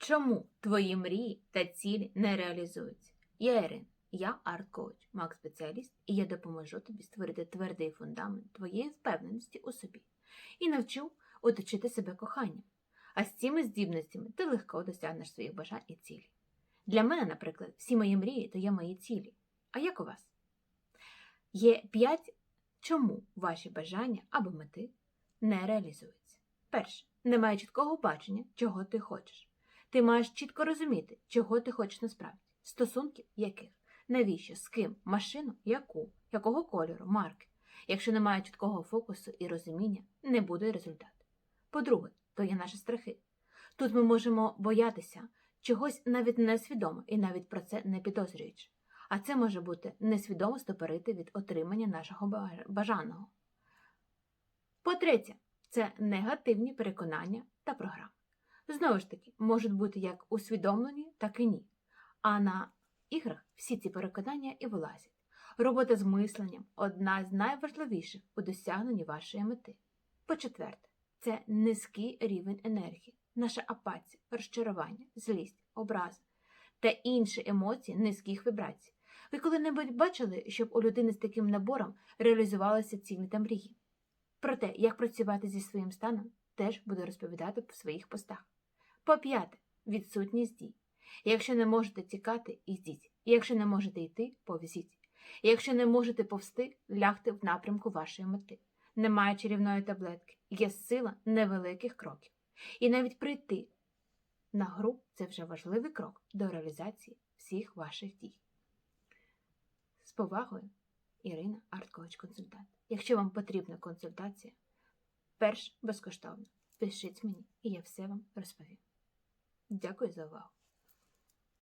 Чому твої мрії та цілі не реалізуються? Я Ірин, я арт-коуч, маг-спеціаліст, і я допоможу тобі створити твердий фундамент твоєї впевненості у собі і навчу оточити себе коханням. А з цими здібностями ти легко досягнеш своїх бажань і цілей. Для мене, наприклад, всі мої мрії то є мої цілі. А як у вас? Є п'ять чому ваші бажання або мети не реалізуються. Перше, немає чіткого бачення, чого ти хочеш. Ти маєш чітко розуміти, чого ти хочеш насправді, стосунків яких, навіщо, з ким, машину, яку, якого кольору, марки. Якщо немає чіткого фокусу і розуміння, не буде результату. По-друге, то є наші страхи. Тут ми можемо боятися чогось навіть несвідомо і навіть про це не підозрюючи. А це може бути несвідомо стопорити від отримання нашого бажаного. По-третє, це негативні переконання та програми. Знову ж таки, можуть бути як усвідомлені, так і ні. А на іграх всі ці переконання і вилазять. Робота з мисленням одна з найважливіших у досягненні вашої мети. По-четверте, це низький рівень енергії, наша апатія, розчарування, злість, образа та інші емоції низьких вібрацій. Ви коли-небудь бачили, щоб у людини з таким набором реалізувалися цілі та мрії? Про те, як працювати зі своїм станом, теж буду розповідати в своїх постах. По п'яте, відсутність дій. Якщо не можете тікати, йдіть. Якщо не можете йти, повзіть. Якщо не можете повсти, лягте в напрямку вашої мети. Немає чарівної таблетки, є сила невеликих кроків. І навіть прийти на гру це вже важливий крок до реалізації всіх ваших дій. З повагою, Ірина Арткоч консультант. Якщо вам потрібна консультація, перш безкоштовно, пишіть мені, і я все вам розповім. Дякую за увагу!